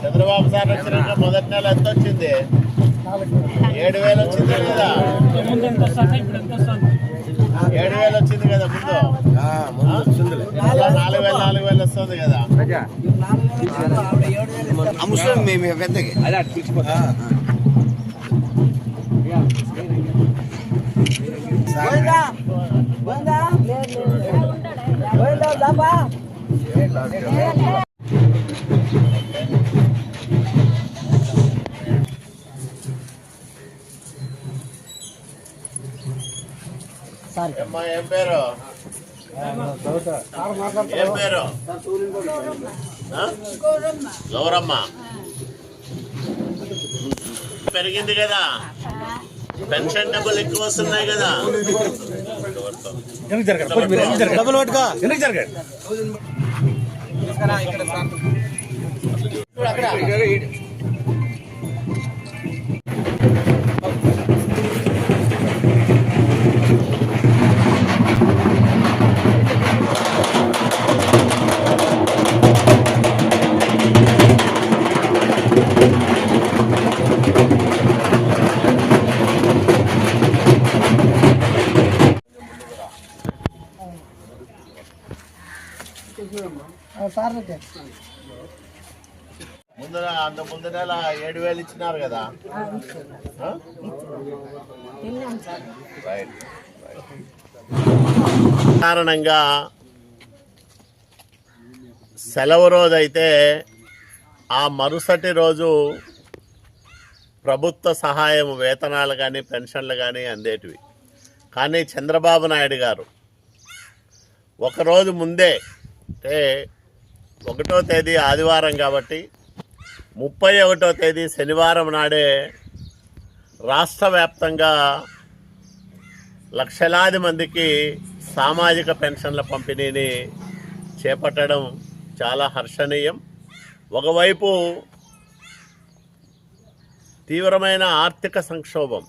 Chandrababu sir వచ్చినాక మొదటి నెల ఎంత వచ్చింది? ఏడు వేలు వచ్చింది కదా. ఏడు వేలు వచ్చింది కదా ముందు. నాలుగు వేలు నాలుగు వేలు వస్తుంది కదా. మేము పెద్దకి. ఏం పేరు ఏం పేరు గౌరమ్మ పెరిగింది కదా. పెన్షన్ డబ్బులు ఎక్కువ వస్తున్నాయి కదా. డబ్బులు పట్టుకో ఎందుకు జరగండి ముందు అంత ముందు నెల ఏడు వేలు ఇచ్చినారు కదా. కారణంగా సెలవు రోజు అయితే ఆ మరుసటి రోజు ప్రభుత్వ సహాయం వేతనాలు కానీ పెన్షన్లు కానీ అందేటివి. కానీ చంద్రబాబు నాయుడు గారు ఒకరోజు ముందే అంటే ఒకటో తేదీ ఆదివారం కాబట్టి ముప్పై ఒకటో తేదీ శనివారం నాడే రాష్ట్ర వ్యాప్తంగా లక్షలాది మందికి సామాజిక పెన్షన్ల పంపిణీని చేపట్టడం చాలా హర్షణీయం. ఒకవైపు తీవ్రమైన ఆర్థిక సంక్షోభం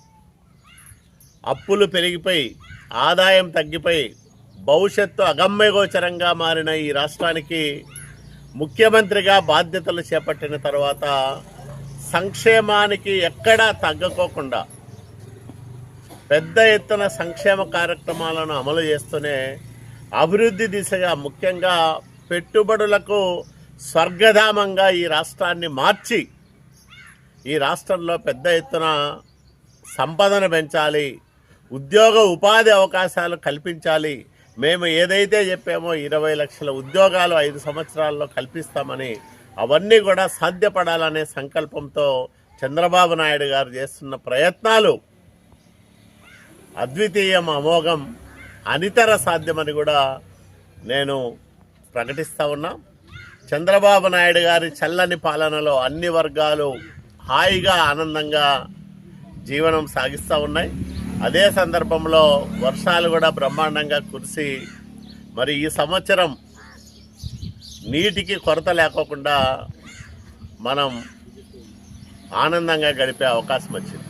అప్పులు పెరిగిపోయి ఆదాయం తగ్గిపోయి భవిష్యత్తు అగమ్యగోచరంగా మారిన ఈ రాష్ట్రానికి ముఖ్యమంత్రిగా బాధ్యతలు చేపట్టిన తర్వాత సంక్షేమానికి ఎక్కడా తగ్గకోకుండా పెద్ద ఎత్తున సంక్షేమ కార్యక్రమాలను అమలు చేస్తూనే అభివృద్ధి దిశగా ముఖ్యంగా పెట్టుబడులకు స్వర్గధామంగా ఈ రాష్ట్రాన్ని మార్చి ఈ రాష్ట్రంలో పెద్ద ఎత్తున సంపదను పెంచాలి ఉద్యోగ ఉపాధి అవకాశాలు కల్పించాలి మేము ఏదైతే చెప్పామో ఇరవై లక్షల ఉద్యోగాలు ఐదు సంవత్సరాల్లో కల్పిస్తామని అవన్నీ కూడా సాధ్యపడాలనే సంకల్పంతో చంద్రబాబు నాయుడు గారు చేస్తున్న ప్రయత్నాలు అద్వితీయం అమోఘం అనితర సాధ్యమని కూడా నేను ప్రకటిస్తూ ఉన్నా. చంద్రబాబు నాయుడు గారి చల్లని పాలనలో అన్ని వర్గాలు హాయిగా ఆనందంగా జీవనం సాగిస్తూ ఉన్నాయి. అదే సందర్భంలో వర్షాలు కూడా బ్రహ్మాండంగా కురిసి మరి ఈ సంవత్సరం నీటికి కొరత లేకోకుండా మనం ఆనందంగా గడిపే అవకాశం వచ్చింది.